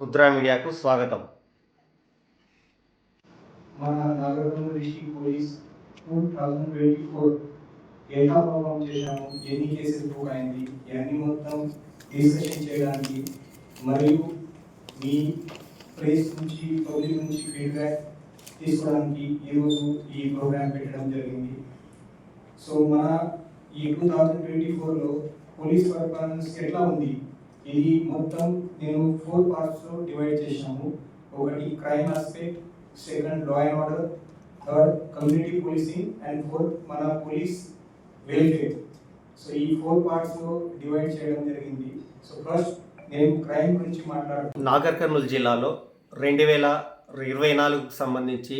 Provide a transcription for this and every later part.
ముద్రా మీడియాకు స్వాగతం. మన నగరంలో Rishi police two thousand twenty four ఎలా పర్ఫామ్ చేశాము ఎన్ని కేసెస్ బుక్ అయింది ఇవన్నీ మొత్తం డిస్కషన్ చేయడానికి మరియు మీ ప్లేస్ నుంచి పబ్లిక్ నుంచి ఫీడ్బ్యాక్ తీసుకోవడానికి ఈరోజు ఈ ప్రోగ్రామ్ పెట్టడం జరిగింది. సో మన ఈ టూ థౌజండ్ ట్వంటీ ఫోర్లో పోలీస్ పర్ఫార్మెన్స్ ఎట్లా ఉంది? ఇది మొత్తం నేను ఫోర్ పార్ట్స్లో డివైడ్ చేశాము. ఒకటి crime aspect second law and order third community policing and fourth మన పోలీస్ వెల్ఫేర్ సో ఈ ఫోర్ పార్ట్స్లో డివైడ్ చేయడం జరిగింది. సో ఫస్ట్ నేను క్రైమ్ గురించి మాట్లాడుతున్నాను నాగర్ కర్నూలు జిల్లాలో రెండు వేల ఇరవై నాలుగుకు సంబంధించి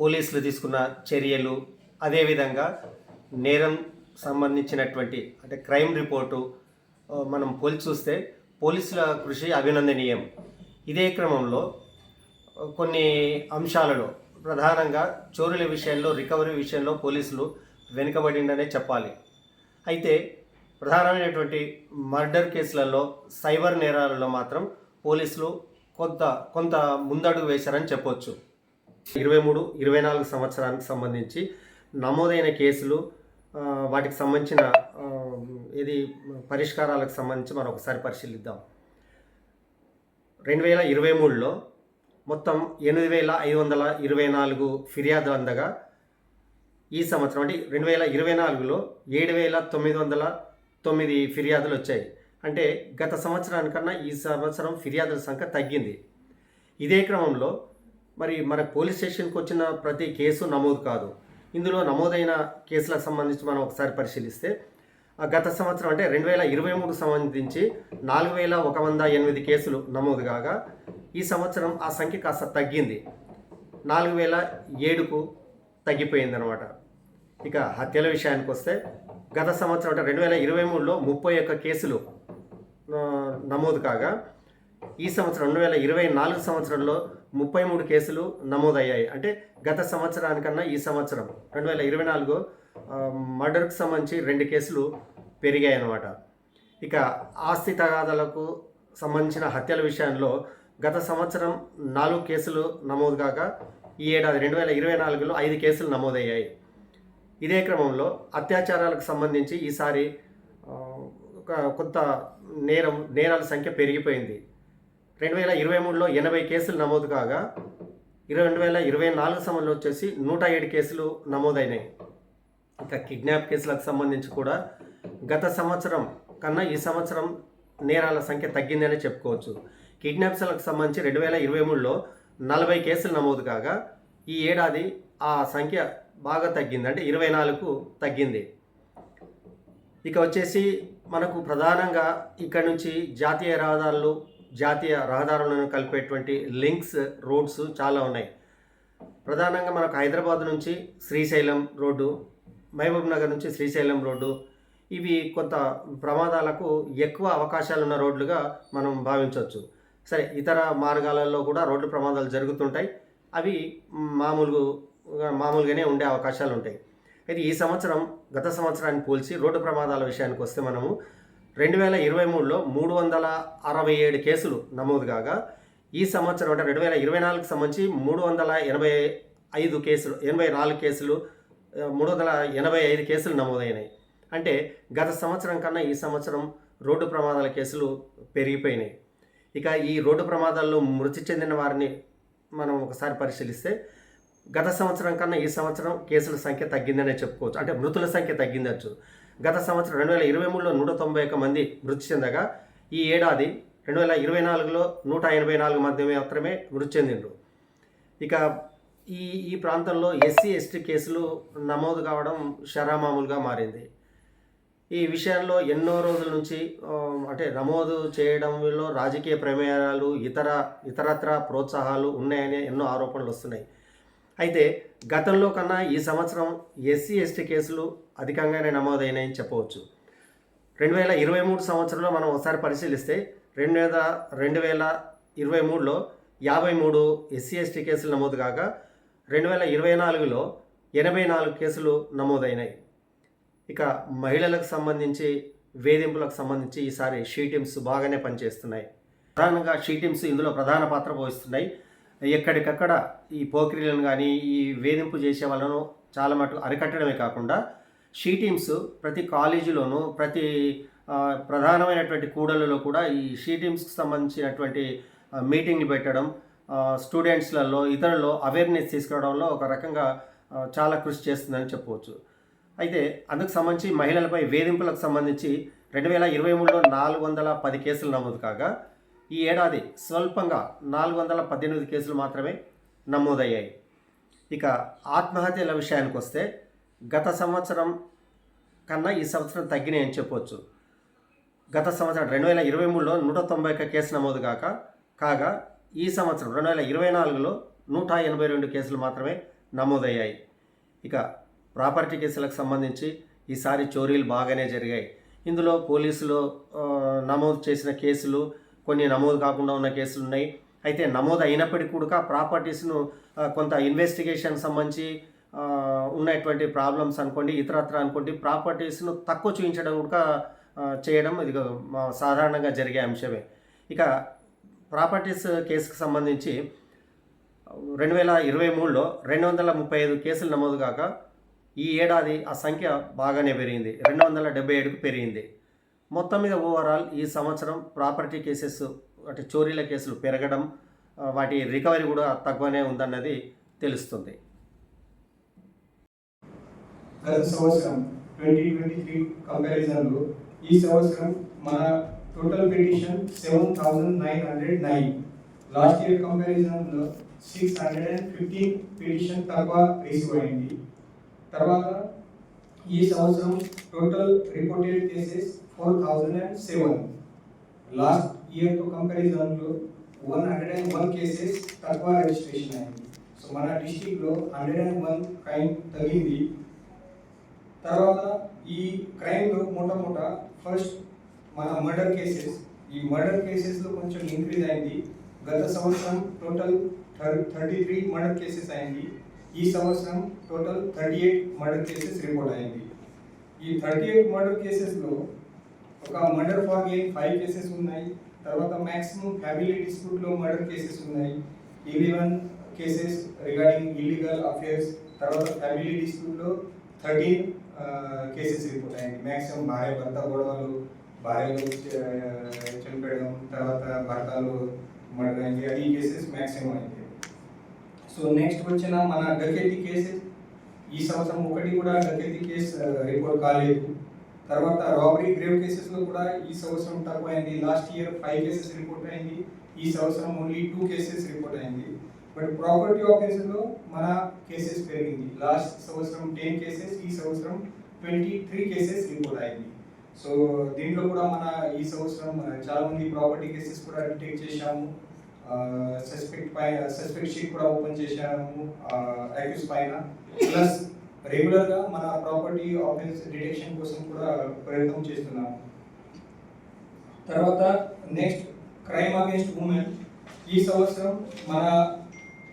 పోలీసులు తీసుకున్న చర్యలు అదేవిధంగా నేరం సంబంధించినటువంటి అంటే క్రైమ్ రిపోర్టు మనం పోల్చి చూస్తే పోలీసుల కృషి అభినందనీయం. ఇదే క్రమంలో కొన్ని అంశాలలో ప్రధానంగా చోరుల విషయంలో రికవరీ విషయంలో పోలీసులు వెనుకబడిందనే చెప్పాలి. అయితే ప్రధానమైనటువంటి మర్డర్ కేసులలో సైబర్ నేరాలలో మాత్రం పోలీసులు కొంత కొంత ముందడుగు వేశారని చెప్పొచ్చు. ఇరవై మూడు ఇరవై నాలుగు సంవత్సరానికి సంబంధించి నమోదైన కేసులు వాటికి సంబంధించిన ఇది పరిష్కారాలకు సంబంధించి మనం ఒకసారి పరిశీలిద్దాం. రెండు వేల ఇరవై మూడులో మొత్తం ఎనిమిది వేల ఐదు వందల ఇరవై నాలుగు ఫిర్యాదు అందగా ఈ సంవత్సరం అంటే రెండు వేల ఇరవై నాలుగులో ఏడు వేల తొమ్మిది వందల తొమ్మిది ఫిర్యాదులు వచ్చాయి. అంటే గత సంవత్సరానికన్నా ఈ సంవత్సరం ఫిర్యాదుల సంఖ్య తగ్గింది. ఇదే క్రమంలో మరి మన పోలీస్ స్టేషన్కి వచ్చిన ప్రతి కేసు నమోదు కాదు. ఇందులో నమోదైన కేసులకు సంబంధించి మనం ఒకసారి పరిశీలిస్తే గత సంవత్సరం అంటే రెండు వేల ఇరవై మూడు సంబంధించి నాలుగు వేల ఒక వంద ఎనిమిది కేసులు నమోదు కాగా ఈ సంవత్సరం ఆ సంఖ్య కాస్త తగ్గింది. నాలుగు వేల ఏడుకు తగ్గిపోయిందనమాట ఇక హత్యల విషయానికి వస్తే గత సంవత్సరం అంటే రెండు వేల ఇరవై మూడులో ముప్పై ఒక్క కేసులు నమోదు కాగా ఈ సంవత్సరం రెండు వేల ఇరవై నాలుగు సంవత్సరంలో ముప్పై మూడు కేసులు నమోదయ్యాయి. అంటే గత సంవత్సరానికన్నా ఈ సంవత్సరం రెండు వేల ఇరవై నాలుగు మర్డర్కి సంబంధించి రెండు కేసులు పెరిగాయి అన్నమాట ఇక ఆస్తి తగాదాలకు సంబంధించిన హత్యల విషయంలో గత సంవత్సరం నాలుగు కేసులు నమోదు కాగా ఈ ఏడాది రెండు వేల ఇరవై నాలుగులో ఐదు కేసులు నమోదయ్యాయి. ఇదే క్రమంలో అత్యాచారాలకు సంబంధించి ఈసారి ఒక కొంత నేరం నేరాల సంఖ్య పెరిగిపోయింది. రెండు వేల ఇరవై మూడులో ఎనభై కేసులు నమోదు కాగా ఇరవై రెండు వేల ఇరవై నాలుగు సమయంలో వచ్చేసి నూట ఏడు కేసులు నమోదైనాయి. ఇంకా కిడ్నాప్ కేసులకు సంబంధించి కూడా గత సంవత్సరం కన్నా ఈ సంవత్సరం నేరాల సంఖ్య తగ్గిందనే చెప్పుకోవచ్చు. కిడ్నాప్స్లకు సంబంధించి రెండు వేల ఇరవై మూడులో నలభై కేసులు నమోదు కాగా ఈ ఏడాది ఆ సంఖ్య బాగా తగ్గింది అంటే ఇరవై నాలుగు తగ్గింది. ఇక వచ్చేసి మనకు ప్రధానంగా ఇక్కడ నుంచి జాతీయ రహదారులు జాతీయ రహదారులను కలిపేటువంటి లింక్స్ రోడ్స్ చాలా ఉన్నాయి. ప్రధానంగా మనకు హైదరాబాద్ నుంచి శ్రీశైలం రోడ్డు మహబూబ్ నగర్ నుంచి శ్రీశైలం రోడ్డు ఇవి కొంత ప్రమాదాలకు ఎక్కువ అవకాశాలు ఉన్న రోడ్లుగా మనం భావించవచ్చు. సరే ఇతర మార్గాలలో కూడా రోడ్డు ప్రమాదాలు జరుగుతుంటాయి. అవి మామూలుగా మామూలుగానే ఉండే అవకాశాలు ఉంటాయి అయితే ఈ సంవత్సరం గత సంవత్సరాన్ని పోల్చి రోడ్డు ప్రమాదాల విషయానికి వస్తే మనము రెండు వేల ఇరవై మూడులో మూడు వందల అరవై ఏడు కేసులు నమోదు కాగా ఈ సంవత్సరం అంటే రెండు వేల ఇరవై నాలుగుకి సంబంధించి మూడు వందల ఎనభై ఐదు కేసులు ఎనభై నాలుగు కేసులు మూడు వందల ఎనభై ఐదు కేసులు నమోదైనాయి. అంటే గత సంవత్సరం కన్నా ఈ సంవత్సరం రోడ్డు ప్రమాదాల కేసులు పెరిగిపోయినాయి. ఇక ఈ రోడ్డు ప్రమాదాల్లో మృతి చెందిన వారిని మనం ఒకసారి పరిశీలిస్తే గత సంవత్సరం కన్నా ఈ సంవత్సరం కేసుల సంఖ్య తగ్గిందనే చెప్పుకోవచ్చు. అంటే మృతుల సంఖ్య తగ్గిందచ్చు. గత సంవత్సరం రెండు వేల ఇరవై మూడులో నూట తొంభై ఒక్క మంది మృతి చెందగా ఈ ఏడాది రెండు వేల ఇరవై నాలుగులో నూట ఎనభై నాలుగు మంది మాత్రమే మృతి చెందిండ్రు. ఇక ఈ ఈ ప్రాంతంలో ఎస్సీ ఎస్టీ కేసులు నమోదు కావడం షరామామూలుగా మారింది. ఈ విషయంలో ఎన్నో రోజుల నుంచి అంటే నమోదు చేయడంలో రాజకీయ ప్రమేయాలు ఇతర ఇతరత్ర ప్రోత్సాహాలు ఉన్నాయనే ఎన్నో ఆరోపణలు వస్తున్నాయి. అయితే గతంలో కన్నా ఈ సంవత్సరం ఎస్సీ ఎస్టీ కేసులు అధికంగానే నమోదైనాయని చెప్పవచ్చు. రెండు వేల ఇరవై మూడు సంవత్సరంలో మనం ఒకసారి పరిశీలిస్తే రెండు వేల రెండు వేల ఇరవై మూడులో యాభై మూడు ఎస్సీ ఎస్టీ కేసులు నమోదు కాగా రెండు వేల ఇరవై నాలుగులో ఎనభై నాలుగు కేసులు నమోదైనాయి. ఇక మహిళలకు సంబంధించి వేధింపులకు సంబంధించి ఈసారి షీ టీమ్స్ బాగానే పనిచేస్తున్నాయి. ప్రధానంగా షీ టీమ్స్ ఇందులో ప్రధాన పాత్ర పోషిస్తున్నాయి. ఎక్కడికక్కడ ఈ పోకిరీలను కానీ ఈ వేధింపు చేసే వాళ్ళను చాలా మటుకు అరికట్టడమే కాకుండా షీ టీమ్స్ ప్రతి కాలేజీలోనూ ప్రతి ప్రధానమైనటువంటి కూడలలో కూడా ఈ షీ టీమ్స్కి సంబంధించినటువంటి మీటింగ్లు పెట్టడం స్టూడెంట్స్లలో ఇతరుల్లో అవేర్నెస్ తీసుకురావడంలో ఒక రకంగా చాలా కృషి చేస్తుందని చెప్పవచ్చు. అయితే అందుకు సంబంధించి మహిళలపై వేధింపులకు సంబంధించి రెండు వేల ఇరవై మూడులో నాలుగు వందల పది కేసులు నమోదు కాగా ఈ ఏడాది స్వల్పంగా నాలుగు వందల పద్దెనిమిది కేసులు మాత్రమే నమోదయ్యాయి. ఇక ఆత్మహత్యల విషయానికి వస్తే గత సంవత్సరం కన్నా ఈ సంవత్సరం తగ్గినాయి అని చెప్పొచ్చు. గత సంవత్సరం రెండు వేల ఇరవై మూడులో నూట తొంభై ఒక్క కేసు నమోదు కాక కాగా ఈ సంవత్సరం రెండు వేల ఇరవై నాలుగులో నూట ఎనభై రెండు కేసులు మాత్రమే నమోదయ్యాయి. ఇక ప్రాపర్టీ కేసులకు సంబంధించి ఈసారి చోరీలు బాగానే జరిగాయి. ఇందులో పోలీసులు నమోదు చేసిన కేసులు కొన్ని నమోదు కాకుండా ఉన్న కేసులు ఉన్నాయి. అయితే నమోదు అయినప్పటికీ కూడా ప్రాపర్టీస్ను కొంత ఇన్వెస్టిగేషన్ సంబంధించి ఉన్నటువంటి ప్రాబ్లమ్స్ అనుకోండి ఇతరత్ర అనుకోండి ప్రాపర్టీస్ను తక్కువ చూపించడం కూడా చేయడం ఇది సాధారణంగా జరిగే అంశమే. ఇక ప్రాపర్టీస్ కేసుకు సంబంధించి రెండు వేల ఇరవై మూడులో రెండు వందల ముప్పై ఐదు కేసులు నమోదు కాక ఈ ఏడాది ఆ సంఖ్య బాగానే పెరిగింది. రెండు వందల డెబ్బై ఏడుకు పెరిగింది. మొత్తం మీద ఓవరాల్ ఈ సంవత్సరం ప్రాపర్టీ కేసెస్ అంటే చోరీల కేసులు పెరగడం వాటి రికవరీ కూడా తక్కువనే ఉందన్నది తెలుస్తుంది. గత సంవత్సరం ట్వంటీ ట్వంటీ త్రీ కంపారిజన్లో ఈ సంవత్సరం మన total petition seven thousand nine hundred nine last year కంపారిజన్లో six hundred and fifteen petition తక్కువ రిసీవ్ అయింది తర్వాత ఈ సంవత్సరం total reported cases four thousand and seven last ఇయర్తో కంపారిజన్లో one hundred and one cases తక్కువ registration అయింది. సో మన డిస్టిక్లో హండ్రెడ్ అండ్ వన్ క్రైమ్ తగ్గింది. తర్వాత ఈ క్రైమ్లో మొట్టమొదట ఫస్ట్ మన మర్డర్ కేసెస్ ఈ మర్డర్ కేసెస్లో కొంచెం ఇంక్రీజ్ అయింది. గత సంవత్సరం total thirty three murder cases అయింది. ఈ సంవత్సరం total thirty eight murder cases report అయింది. ఈ థర్టీ ఎయిట్ మర్డర్ కేసెస్లో ఒక murder for gain five cases ఉన్నాయి. తర్వాత మ్యాక్సిమం ఫ్యామిలీ డిస్ప్యూట్లో మర్డర్ కేసెస్ ఉన్నాయి. Eleven cases regarding illegal affairs తర్వాత ఫ్యామిలీ డిస్ప్యూట్లో థర్టీన్ కేసెస్ రిపోర్ట్ అయ్యింది మ్యాక్సిమం భార్య భర్త గొడవలు భార్యలు చనిపోయడం తర్వాత భర్తలు మర్డర్ అయింది. అది కేసెస్ మ్యాక్సిమం అయింది. సో నెక్స్ట్ వచ్చిన మన గకేతి కేసెస్ ఈ సంవత్సరం ఒకటి కూడా గకేతి కేసు రిపోర్ట్ కాలేదు. తర్వాత రాబరీ గ్రేవ్ కేసెస్లో కూడా ఈ సంవత్సరం తక్కువైంది. అయింది last year five cases report అయింది. ఈ సంవత్సరం ఓన్లీ టూ కేసెస్ రిపోర్ట్ అయింది. బట్ ప్రాపర్టీ ఆఫీసులో మన కేసెస్ పెరిగింది. లాస్ట్ సంవత్సరం టెన్ కేసెస్ ఈ సంవత్సరం ట్వంటీ త్రీ కేసెస్ రిపోర్ట్ అయింది. సో దీంట్లో కూడా మన ఈ సంవత్సరం ఆ, చాలా మంది ప్రాపర్టీ కేసెస్ కూడా డిటెక్ట్ చేశాము. సస్పెక్ట్ పై సస్పెక్ట్ షీట్ కూడా ఓపెన్ చేశాము యాక్యూస్ పైన. ప్లస్ రెగ్యులర్గా మన ప్రాపర్టీ ఆఫెన్స్ డిటెక్షన్ కోసం కూడా ప్రయత్నం చేస్తున్నాము. తర్వాత నెక్స్ట్ క్రైమ్ అగేన్స్ట్ ఉమెన్ ఈ సంవత్సరం మన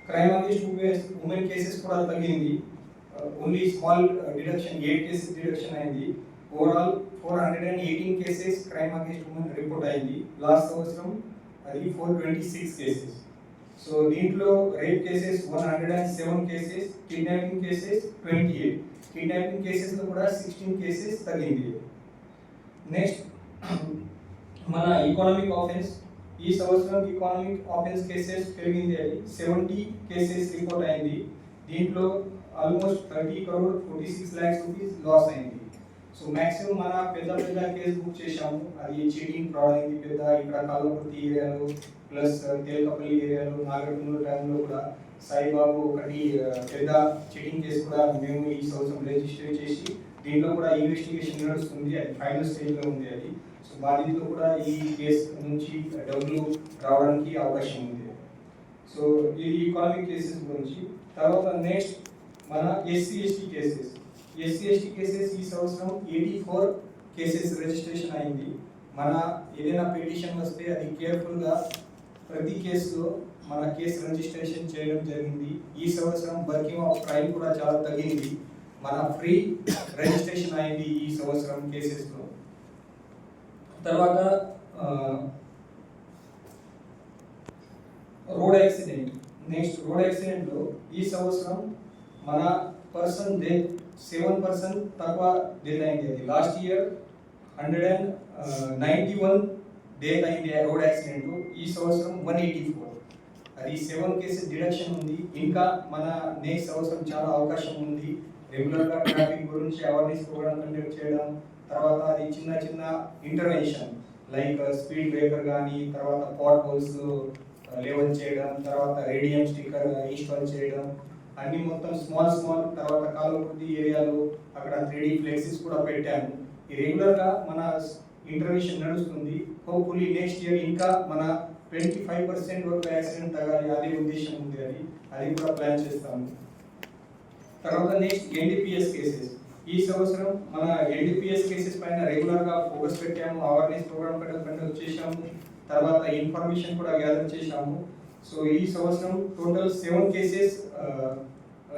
క్రైమ్ అగేన్స్ట్ ఉమెన్ కేసెస్ కూడా తగ్గింది. Only small deduction eight cases deduction అయింది. Overall four hundred and eighteen cases crime against women report అయింది. లాస్ట్ సంవత్సరం అది four twenty six cases so దీంట్లో rape cases one hundred and seven cases kidnapping cases twenty eight kidnapping కేసెస్లో కూడా sixteen cases తగ్గింది next మన ఈకానమిక్ offence ఈ సంవత్సరం ఈకానమిక్ ఆఫెన్స్ కేసెస్ పెరిగింది అది. సెవెంటీ కేసెస్ రిపోర్ట్ అయింది. దీంట్లో almost thirty crore forty six lakhs rupees loss అయింది. సో మాక్సిమం మన పెద్ద పెద్ద కేసు బుక్ చేశాము. అది చీటింగ్ ఫ్రాడ్ అయింది పెద్ద ఇక్కడ కాలపర్తి ఏరియాలో ప్లస్ uh, తేలికపల్లి ఏరియాలో నాగరకూరు టైంలో కూడా సాయిబాబు ఒకటి uh, పెద్ద చీటింగ్ కేసు కూడా మేము ఈ సంవత్సరం రిజిస్టర్ చేసి దీంట్లో కూడా ఇన్వెస్టిగేషన్ నడుస్తుంది. అది ఫైనల్ స్టేజ్లో ఉంది అది. సో బాధితులు కూడా ఈ కేసు నుంచి డబ్బులు రావడానికి అవకాశం ఉంది. సో ఇది ఈకానమిక్ కేసెస్ గురించి తర్వాత నెక్స్ట్ మన SC ST cases SC ST cases ఈ సంవత్సరం ఎయిటీ ఫోర్ కేసెస్ రిజిస్ట్రేషన్ అయింది. మన ఏదైనా పిటిషన్ వస్తే అది కేర్ఫుల్గా ప్రతి కేసులో మన కేసు రిజిస్ట్రేషన్ చేయడం జరిగింది. ఈ సంవత్సరం వర్కింగ్ ఆఫ్ క్రైమ్ కూడా చాలా తగ్గింది. మన ఫ్రీ రిజిస్ట్రేషన్ అయింది ఈ సంవత్సరం కేసెస్లో తర్వాత రోడ్ యాక్సిడెంట్ నెక్స్ట్ రోడ్ యాక్సిడెంట్లో ఈ సంవత్సరం మన పర్సన్ డే సెవెన్ పర్సెంట్ తక్కువ డేట్ అయింది అది last year hundred and ninety one death అయింది రోడ్ యాక్సిడెంట్ ఈ సంవత్సరం వన్ ఎయిటీ ఫోర్ అది సెవెన్ కేసెస్ డిడక్షన్ ఉంది. ఇంకా మన నెక్స్ట్ సంవత్సరం చాలా అవకాశం ఉంది. రెగ్యులర్గా ట్రాఫిక్ గురించి అవేర్నెస్ ప్రోగ్రామ్ కండక్ట్ చేయడం తర్వాత అది చిన్న చిన్న ఇంటర్వెన్షన్ లైక్ స్పీడ్ బ్రేకర్ కానీ తర్వాత పాట్ హోల్స్ లెవెల్ చేయడం తర్వాత రేడియం స్టిక్కర్ ఇన్స్టాల్ చేయడం అన్ని మొత్తం స్మాల్ స్మాల్ తర్వాత కాలువృద్ధి ఏరియాలో అక్కడ త్రీ ఫ్లెక్సీస్ కూడా పెట్టాము. ఈ రెగ్యులర్గా మన ఇంటర్వ్యూషన్ నడుస్తుంది. హోప్ఫుల్లీ నెక్స్ట్ ఇయర్ ఇంకా మన ట్వంటీ ఫైవ్ పర్సెంట్ వరకు యాక్సిడెంట్ తగ్గాలి అదే ఉద్దేశం ఉంది అది అది కూడా ప్లాన్ చేస్తాము. తర్వాత నెక్స్ట్ ఎన్డీపీఎస్ కేసెస్ ఈ సంవత్సరం మన ఎన్డీపీఎస్ కేసెస్ పైన రెగ్యులర్గా ఫోకస్ పెట్టాము. అవేర్నెస్ ప్రోగ్రామ్ పెట్టడం వచ్చేసాము. తర్వాత ఇన్ఫర్మేషన్ కూడా గ్యాదర్ చేశాము. సో ఈ సంవత్సరం టోటల్ సెవెన్ కేసెస్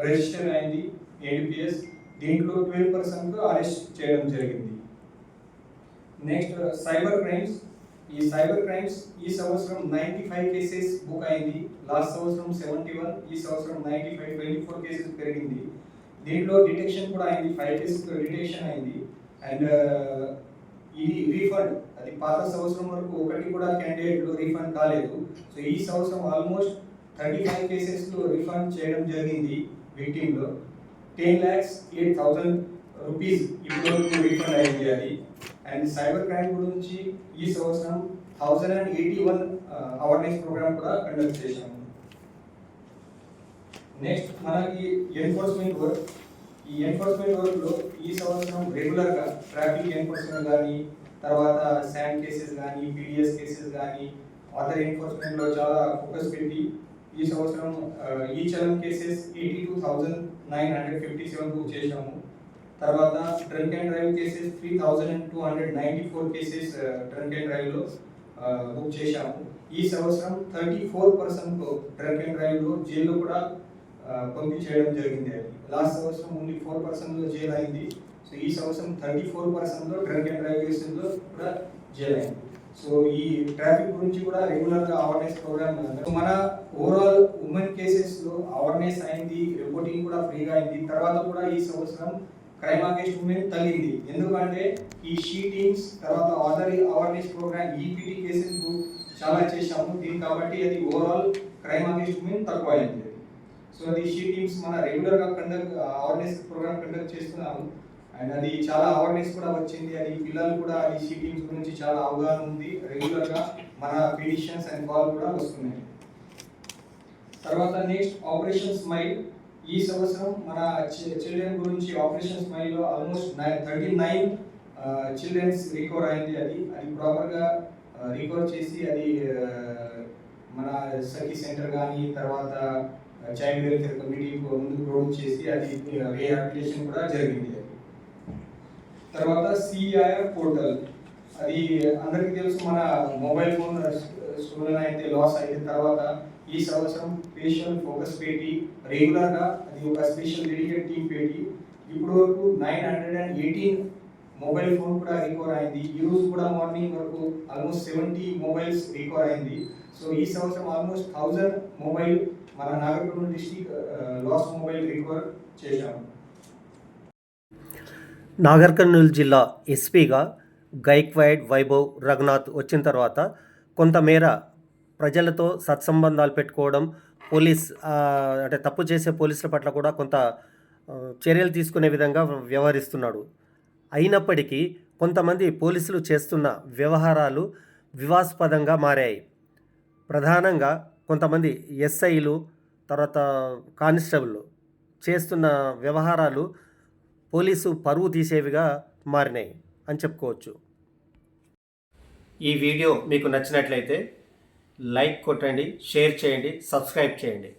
రిజిస్టర్ అయింది ఎన్డీపీఎస్ దీంట్లో ట్వెల్వ్ పర్సెంట్ అరెస్ట్ చేయడం జరిగింది. నెక్స్ట్ సైబర్ క్రైమ్స్ ఈ సైబర్ క్రైమ్స్ ఈ సంవత్సరం నైంటీ ఫైవ్ కేసెస్ బుక్ అయింది. లాస్ట్ సంవత్సరం సెవెంటీ వన్ ఈ సంవత్సరం ninety five twenty four cases పెరిగింది. దీంట్లో డిటెక్షన్ కూడా అయింది ఫైవ్ కేసెస్ డిటెక్షన్ అయింది. అండ్ ఇది రీఫండ్ అది పాత సంవత్సరం వరకు ఒకటి కూడా క్యాండిడేట్లు రీఫండ్ కాలేదు. సో ఈ సంవత్సరం ఆల్మోస్ట్ థర్టీ ఫైవ్ కేసెస్లో రీఫండ్ చేయడం జరిగింది వెయిటింగ్లో ten lakhs eight thousand rupees ఇప్పుడు రీఫండ్ అయింది అది. అండ్ సైబర్ క్రైమ్ గురించి ఈ సంవత్సరం thousand and eighty one awareness programme కూడా కండక్ట్ చేశాము. నెక్స్ట్ మనకి ఎన్ఫోర్స్మెంట్ వర్క్ ఈ ఎన్ఫోర్స్మెంట్ వర్క్లో ఈ సంవత్సరం రెగ్యులర్గా ట్రాఫిక్ ఎన్ఫోర్స్మెంట్ కానీ తర్వాత శాండ్ కేసెస్ కానీ పీడిఎస్ కేసెస్ కానీ అదర్ ఎన్ఫోర్స్మెంట్లో చాలా ఫోకస్ పెట్టి ఈ సంవత్సరం ఈ challan cases eighty two thousand nine hundred fifty seven book చేశాము. తర్వాత drunk and drive cases three thousand and two hundred ninety four cases drunk and డ్రైవ్లో బుక్ చేశాము. ఈ సంవత్సరం thirty four percent drunk and డ్రైవ్లో జైల్లో కూడా పంపించేయడం జరిగింది అది. లాస్ట్ సంవత్సరం ఓన్లీ ఫోర్ పర్సెంట్లో జైలు అయింది. సో ఈ సంవత్సరం థర్టీ ఫోర్ పర్సెంట్లో డ్రంక్ అండ్ డ్రైవ్ కేసుల్లో కూడా జైలు అయింది. సో ఈ ట్రాఫిక్ గురించి కూడా రెగ్యులర్గా అవేర్నెస్ ప్రోగ్రామ్ మన ఓవరాల్ ఉమెన్ కేసెస్లో అవేర్నెస్ అయింది రిపోర్టింగ్ కూడా ఫ్రీగా అయింది. తర్వాత కూడా ఈ సంవత్సరం క్రైమ్ అగేన్స్ట్ ఉమెన్ తగ్గింది. ఎందుకంటే ఈ షీటింగ్స్ తర్వాత other awareness programme EPT cases చాలా చేశాము. దీని కాబట్టి అది ఓవరాల్ క్రైమ్ అగేన్స్ట్ ఉమెన్ తక్కువ అయింది సో అది షీటింగ్స్ మన రెగ్యులర్గా కండక్ట్ అవేర్నెస్ ప్రోగ్రామ్ కండక్ట్ చేస్తున్నాము అండ్ అది చాలా అవేర్నెస్ కూడా వచ్చింది. అది పిల్లలు కూడా ఈ టీమ్స్ గురించి చాలా అవగాహన ఉంది. రెగ్యులర్గా మన పిటిషన్స్ అండ్ కాల్ కూడా వస్తున్నాయి. తర్వాత నెక్స్ట్ ఆపరేషన్ స్మైల్ ఈ సంవత్సరం మన చిల్డ్రన్ గురించి operation స్మైల్లో almost thirty nine childrens recover అయింది అది. అది ప్రాపర్గా రికవర్ చేసి అది మన సఖీ సెంటర్ కానీ తర్వాత పంచాయతీ దగ్గర కమిటీ ముందు ప్రొడ్యూస్ చేసి అది రీహాబిలిటేషన్ కూడా జరిగింది. తర్వాత సిఐఆర్ పోర్టల్ అది అందరికీ తెలుసు మన మొబైల్ ఫోన్ స్టోలన్ అయితే లాస్ అయిన తర్వాత ఈ సంవత్సరం స్పెషల్ ఫోకస్ పెట్టి రెగ్యులర్గా అది ఒక స్పెషల్ డెడికేట్ టీం పెట్టి ఇప్పుడు వరకు nine hundred and eighteen mobile phone కూడా రికవర్ అయింది. ఈ రోజు కూడా మార్నింగ్ వరకు ఆల్మోస్ట్ సెవెంటీ మొబైల్స్ రికవర్ అయింది. సో ఈ సంవత్సరం ఆల్మోస్ట్ థౌజండ్ మొబైల్ మన Nagarkurnool district lost mobile recover చేశాము నాగర్కర్నూలు జిల్లా ఎస్పీగా గైక్వైడ్ వైభవ్ రఘునాథ్ వచ్చిన తర్వాత కొంతమేర ప్రజలతో సత్సంబంధాలు పెట్టుకోవడం పోలీస్ అంటే తప్పు చేసే పోలీసుల పట్ల కూడా కొంత చర్యలు తీసుకునే విధంగా వ్యవహరిస్తున్నాడు. అయినప్పటికీ కొంతమంది పోలీసులు చేస్తున్న వ్యవహారాలు వివాదాస్పదంగా మారాయి. ప్రధానంగా కొంతమంది ఎస్ఐలు తర్వాత కానిస్టేబుల్ చేస్తున్న వ్యవహారాలు పోలీసు పరువు తీసేవిగా మారినాయి అని చెప్పుకోవచ్చు. ఈ వీడియో మీకు నచ్చినట్లయితే లైక్ కొట్టండి షేర్ చేయండి సబ్స్క్రైబ్ చేయండి.